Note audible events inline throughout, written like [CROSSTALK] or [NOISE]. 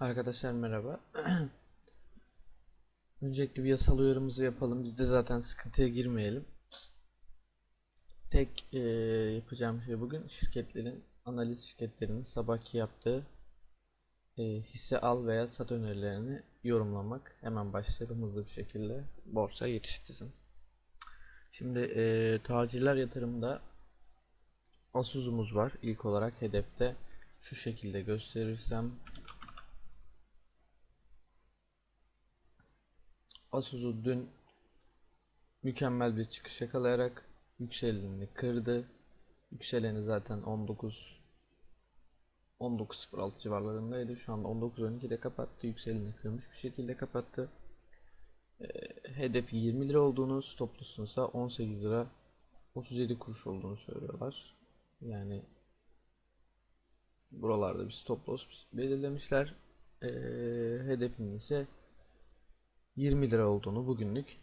Arkadaşlar merhaba. [CLEARS THROAT] Öncelikle bir yasal uyarımızı yapalım. Biz de zaten sıkıntıya girmeyelim. Tek eee, yapacağım şey bugün şirketlerin, analiz şirketlerinin sabahki yaptığı eee, hisse al veya sat önerilerini yorumlamak. Hemen başlayalım hızlı bir şekilde. Borsa yetiştirsin. Şimdi eee tacirler yatırımda Asus'umuz var. İlk olarak hedefte şu şekilde gösterirsem Asus'u dün mükemmel bir çıkış yakalayarak yükselenini kırdı. Yükseleni zaten 19 19.06 civarlarındaydı. Şu anda 19.12'de kapattı. Yükseleni kırmış bir şekilde kapattı. Ee, hedefi 20 lira olduğunu, stop loss'un ise 18 lira 37 kuruş olduğunu söylüyorlar. Yani buralarda bir stop loss belirlemişler. Ee, hedefinin ise 20 lira olduğunu bugünlük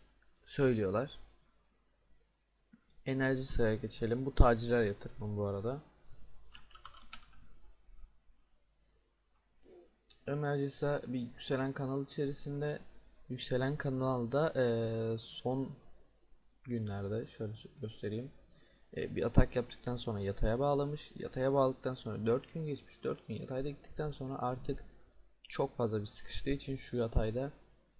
söylüyorlar. Enerji sıraya geçelim. Bu tacirler yatırımı bu arada. Enerji bir yükselen kanal içerisinde yükselen kanalda eee, son günlerde şöyle göstereyim. Eee, bir atak yaptıktan sonra yataya bağlamış. Yataya bağladıktan sonra 4 gün geçmiş. 4 gün yatayda gittikten sonra artık çok fazla bir sıkıştığı için şu yatayda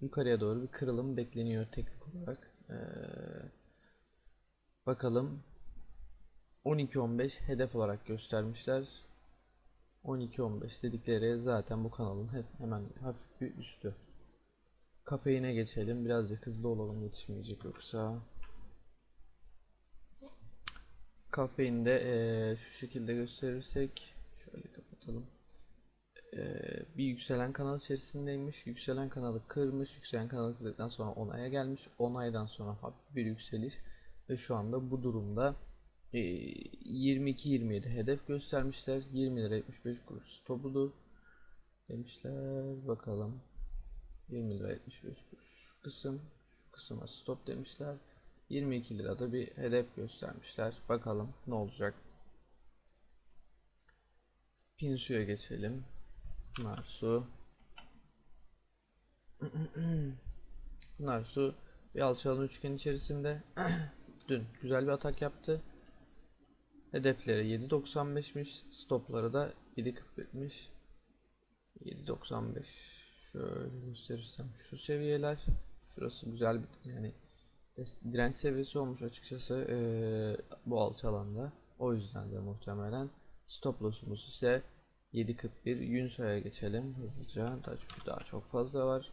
yukarıya doğru bir kırılım bekleniyor teknik olarak. Ee, bakalım 12-15 hedef olarak göstermişler. 12-15 dedikleri zaten bu kanalın hep hemen hafif bir üstü. Kafeine geçelim. Birazcık hızlı olalım yetişmeyecek yoksa. Kafeinde eee, şu şekilde gösterirsek şöyle kapatalım. Ee, bir yükselen kanal içerisindeymiş. Yükselen kanalı kırmış. Yükselen kanalı kırdıktan sonra onaya gelmiş. Onaydan sonra hafif bir yükseliş ve şu anda bu durumda e, 22-27 hedef göstermişler. 20 lira 75 kuruş stopudur demişler. Bakalım. 20 lira 75 kuruş şu kısım. Şu kısma stop demişler. 22 lirada bir hedef göstermişler. Bakalım ne olacak. Pinsu'ya geçelim. Narsu. [CLEARS THROAT] Narsu bir alçalan üçgen içerisinde [CLEARS THROAT] dün güzel bir atak yaptı. Hedefleri 7.95'miş. Stopları da 7.41'miş. 7.95 şöyle gösterirsem şu seviyeler şurası güzel bir yani direnç seviyesi olmuş açıkçası eee, bu alçalanda. O yüzden de muhtemelen stop loss'umuz ise 7.41 Yunsa'ya geçelim hızlıca. Daha çünkü daha çok fazla var.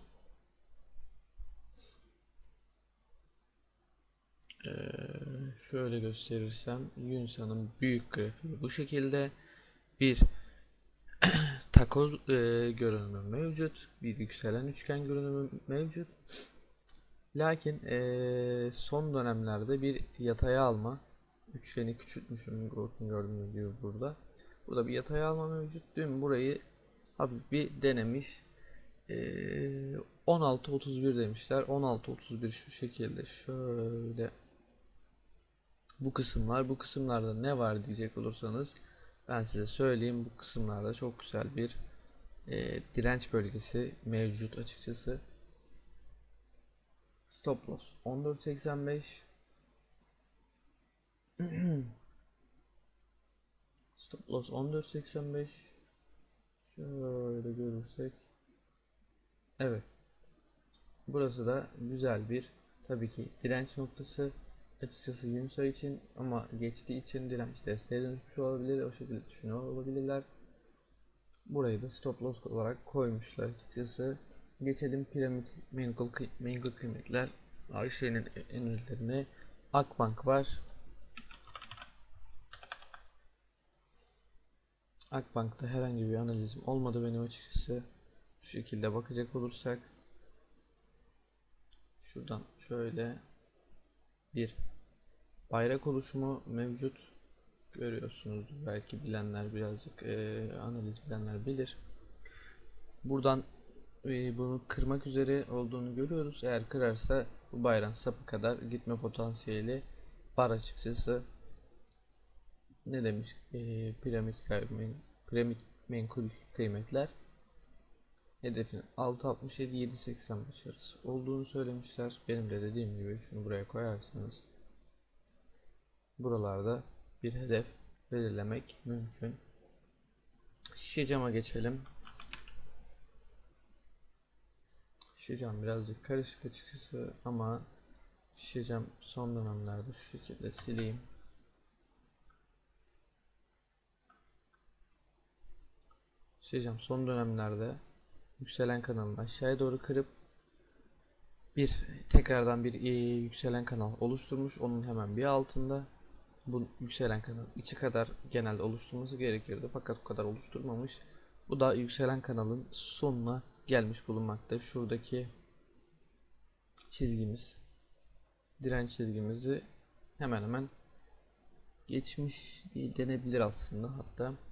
Ee, şöyle gösterirsem Yunsa'nın büyük grafiği bu şekilde. Bir [CLEARS THROAT] takoz e, görünümü mevcut. Bir yükselen üçgen görünümü mevcut. Lakin e, son dönemlerde bir yataya alma üçgeni küçültmüşüm gördüğünüz gibi burada Burada bir yatay alma mevcut. Dün burayı hafif bir denemiş. Ee, 16.31 demişler. 16.31 şu şekilde şöyle bu kısımlar bu kısımlarda ne var diyecek olursanız ben size söyleyeyim bu kısımlarda çok güzel bir e, direnç bölgesi mevcut açıkçası. Stop loss 14.85 [CLEARS THROAT] Stop loss 14.85 Şöyle görürsek. Evet. Burası da güzel bir tabii ki direnç noktası. Açıkçası Yunsa için ama geçtiği için direnç desteğe dönüşmüş olabilir. O şekilde düşünüyor olabilirler. Burayı da stop loss olarak koymuşlar açıkçası. Geçelim piramit menkul, menkul kıymetler. Ayşe'nin en ünlülerine Akbank var Akbank'ta herhangi bir analizim olmadı benim açıkçası. Şu şekilde bakacak olursak şuradan şöyle bir bayrak oluşumu mevcut görüyorsunuzdur belki bilenler birazcık eee, analiz bilenler bilir. Buradan eee, bunu kırmak üzere olduğunu görüyoruz. Eğer kırarsa bu bayrağın sapı kadar gitme potansiyeli var açıkçası ne demiş Ee, piramit gayrimen piramit menkul kıymetler hedefin 6.67 7.80 başarısı olduğunu söylemişler. Benim de dediğim gibi şunu buraya koyarsanız buralarda bir hedef belirlemek mümkün. Şişe cama geçelim. Şişe cam birazcık karışık açıkçası ama şişe cam son dönemlerde şu şekilde sileyim. Şişe cam son dönemlerde yükselen kanalını aşağıya doğru kırıp bir tekrardan bir e, yükselen kanal oluşturmuş. Onun hemen bir altında bu yükselen kanal içi kadar genelde oluşturması gerekirdi fakat o kadar oluşturmamış. Bu da yükselen kanalın sonuna gelmiş bulunmakta. Şuradaki çizgimiz direnç çizgimizi hemen hemen geçmiş denebilir aslında hatta.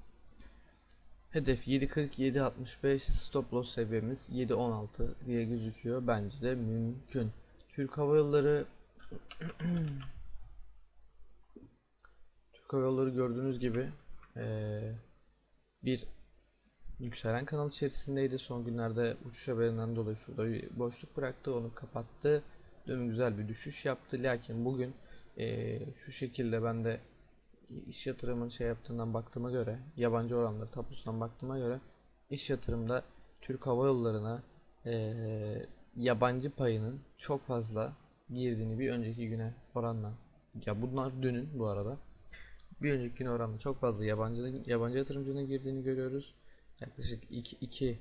Hedef 7.40 7.65 stop loss seviyemiz 7.16 diye gözüküyor. Bence de mümkün. Türk Hava Yolları Türk Hava Yolları gördüğünüz gibi eee, bir yükselen kanal içerisindeydi. Son günlerde uçuş haberinden dolayı şurada bir boşluk bıraktı. Onu kapattı. Dün güzel bir düşüş yaptı. Lakin bugün eee, şu şekilde ben de iş yatırımın şey yaptığından baktığıma göre yabancı oranları tablosundan baktığıma göre iş yatırımda Türk Hava Yolları'na eee, yabancı payının çok fazla girdiğini bir önceki güne oranla ya bunlar dünün bu arada bir önceki güne oranla çok fazla yabancı yabancı yatırımcının girdiğini görüyoruz. Yaklaşık 2 2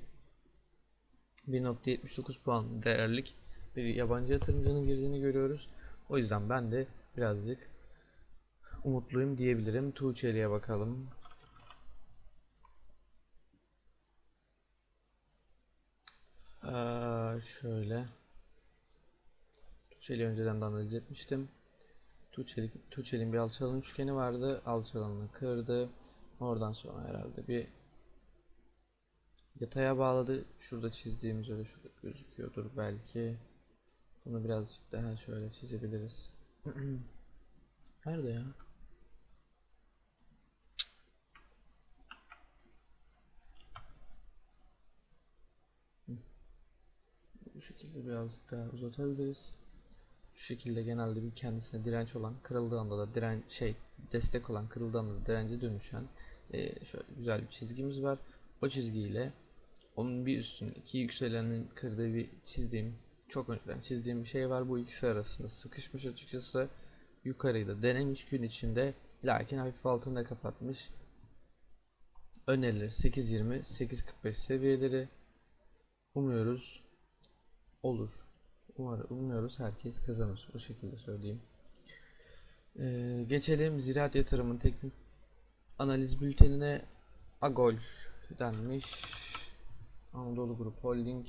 1.79 puan değerlik bir yabancı yatırımcının girdiğini görüyoruz. O yüzden ben de birazcık umutluyum diyebilirim. Tuğçeli'ye bakalım. Aa, şöyle. Tuğçeli önceden de analiz etmiştim. Tuğçeli, Tuğçeli'nin bir alçalan üçgeni vardı. Alçalanını kırdı. Oradan sonra herhalde bir yataya bağladı. Şurada çizdiğimiz öyle şurada gözüküyordur belki. Bunu birazcık daha şöyle çizebiliriz. [CLEARS THROAT] Nerede ya? Bu şekilde birazcık daha uzatabiliriz. Şu şekilde genelde bir kendisine direnç olan, kırıldığı anda da diren şey destek olan, kırıldığı anda da dirence dönüşen e, şöyle güzel bir çizgimiz var. O çizgiyle onun bir üstün iki yükselenin kırdığı bir çizdiğim çok önceden çizdiğim bir şey var. Bu ikisi arasında sıkışmış açıkçası. Yukarıyı da denemiş gün içinde. Lakin hafif altında kapatmış. Önerilir 8.20 8.45 seviyeleri. Umuyoruz olur. Umarım umuyoruz herkes kazanır. O şekilde söyleyeyim. Ee, geçelim ziraat yatırımın teknik analiz bültenine Agol denmiş. Anadolu Grup Holding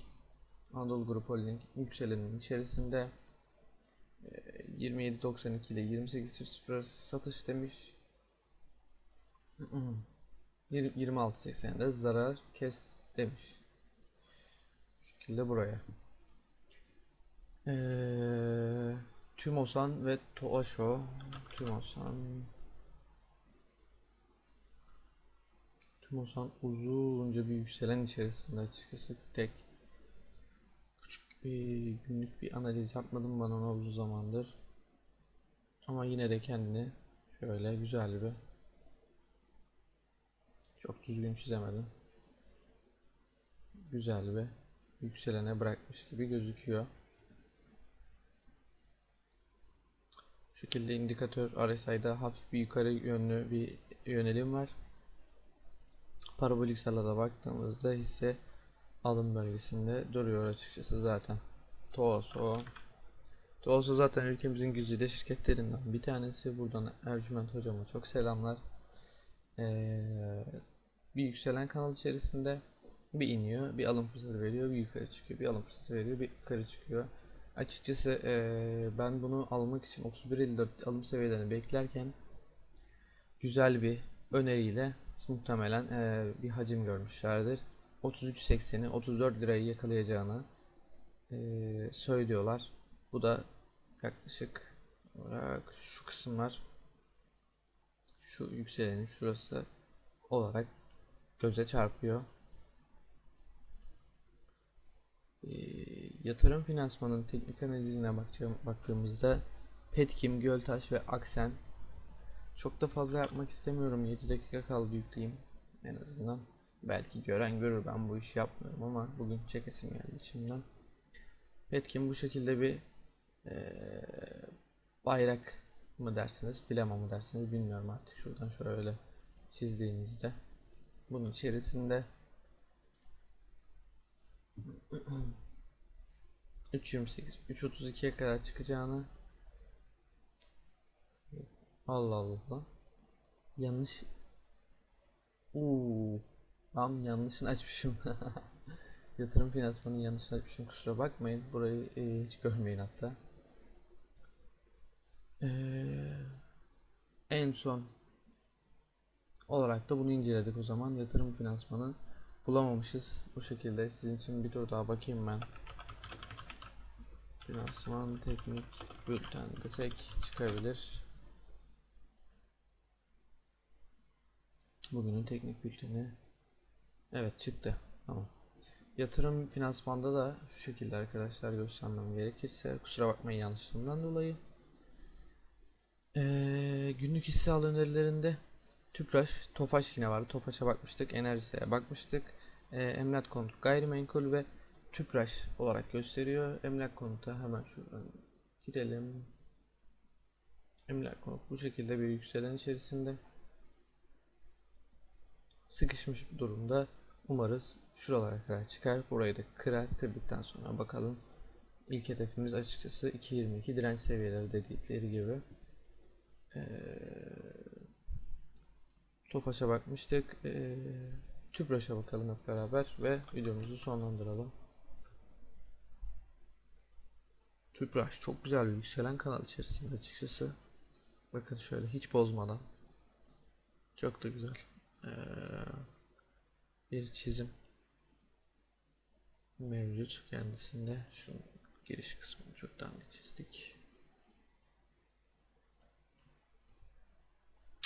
Anadolu Grup Holding yükselenin içerisinde e, 27.92 ile 28.00 arası satış demiş. [CLEARS THROAT] 26.80'de zarar kes demiş. Şu şekilde buraya. Ee, Tümosan ve Toaşo. Tümosan. Tümosan uzunca bir yükselen içerisinde açıkçası tek küçük bir günlük bir analiz yapmadım bana ona uzun zamandır. Ama yine de kendini şöyle güzel bir çok düzgün çizemedim. Güzel bir yükselene bırakmış gibi gözüküyor. Şu şekilde indikatör RSI'da hafif bir yukarı yönlü bir yönelim var. Parabolik salada baktığımızda hisse alım bölgesinde duruyor açıkçası zaten. Toaso Toaso zaten ülkemizin güzide şirketlerinden bir tanesi. Buradan Ercüment hocama çok selamlar. Ee, bir yükselen kanal içerisinde bir iniyor, bir alım fırsatı veriyor, bir yukarı çıkıyor, bir alım fırsatı veriyor, bir yukarı çıkıyor. Açıkçası eee, ben bunu almak için 31.54 alım seviyelerini beklerken güzel bir öneriyle muhtemelen eee, bir hacim görmüşlerdir. 33.80'i 34 lirayı yakalayacağını eee, söylüyorlar. Bu da yaklaşık olarak şu kısımlar şu yükselenin şurası olarak göze çarpıyor. Yatırım finansmanın teknik analizine baktığımızda Petkim, Göltaş ve Aksen çok da fazla yapmak istemiyorum. 7 dakika kaldı yükleyeyim en azından. Belki gören görür ben bu işi yapmıyorum ama bugün çekesim geldi içimden. Petkim bu şekilde bir eee, bayrak mı dersiniz, flama mı dersiniz bilmiyorum artık. Şuradan şöyle çizdiğinizde bunun içerisinde [CLEARS THROAT] 3.28 3.32'ye kadar çıkacağını Allah Allah. Yanlış. Uuu. Tam yanlışını açmışım. [LAUGHS] Yatırım finansmanın yanlışını açmışım kusura bakmayın. Burayı e, hiç görmeyin hatta. Ee, en son olarak da bunu inceledik o zaman. Yatırım finansmanı bulamamışız. Bu şekilde. Sizin için bir tur daha bakayım ben finansman teknik bülten desek çıkabilir. Bugünün teknik bülteni. Evet çıktı. Tamam. Yatırım finansmanda da şu şekilde arkadaşlar göstermem gerekirse kusura bakmayın yanlışlığımdan dolayı. Ee, günlük hisse al önerilerinde Tüpraş, Tofaş yine vardı. Tofaş'a bakmıştık, Enerjis'e bakmıştık. Ee, emlak konut, gayrimenkul ve Tüpraş olarak gösteriyor. Emlak konuta hemen şuradan girelim. Emlak konut bu şekilde bir yükselen içerisinde. Sıkışmış bir durumda. Umarız şuralara kadar çıkar. Burayı da kırar. Kırdıktan sonra bakalım. İlk hedefimiz açıkçası 2.22 direnç seviyeleri dedikleri gibi. Ee, Tofaş'a bakmıştık. Ee, Tüpraş'a bakalım hep beraber ve videomuzu sonlandıralım. Tüpraş çok güzel bir yükselen kanal içerisinde açıkçası. Bakın şöyle hiç bozmadan. Çok da güzel. Ee, bir çizim mevcut kendisinde. Şu giriş kısmını çok dandik çizdik.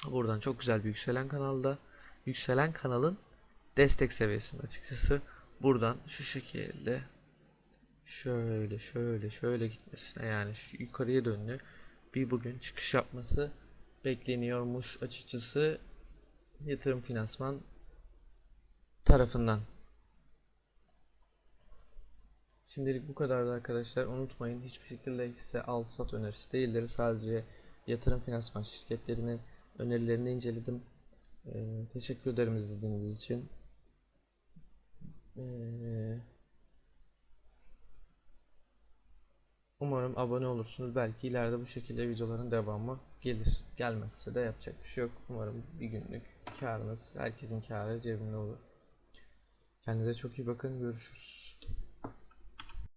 Buradan çok güzel bir yükselen kanalda. Yükselen kanalın destek seviyesinde açıkçası. Buradan şu şekilde şöyle şöyle şöyle gitmesine yani şu yukarıya dönlü bir bugün çıkış yapması bekleniyormuş açıkçası yatırım finansman tarafından. Şimdilik bu kadardı arkadaşlar. Unutmayın hiçbir şekilde hisse al sat önerisi değildir. Sadece yatırım finansman şirketlerinin önerilerini inceledim. Ee, teşekkür ederim izlediğiniz için. Ee, umarım abone olursunuz. Belki ileride bu şekilde videoların devamı gelir. Gelmezse de yapacak bir şey yok. Umarım bir günlük karınız, herkesin karı cebinde olur. Kendinize çok iyi bakın. Görüşürüz.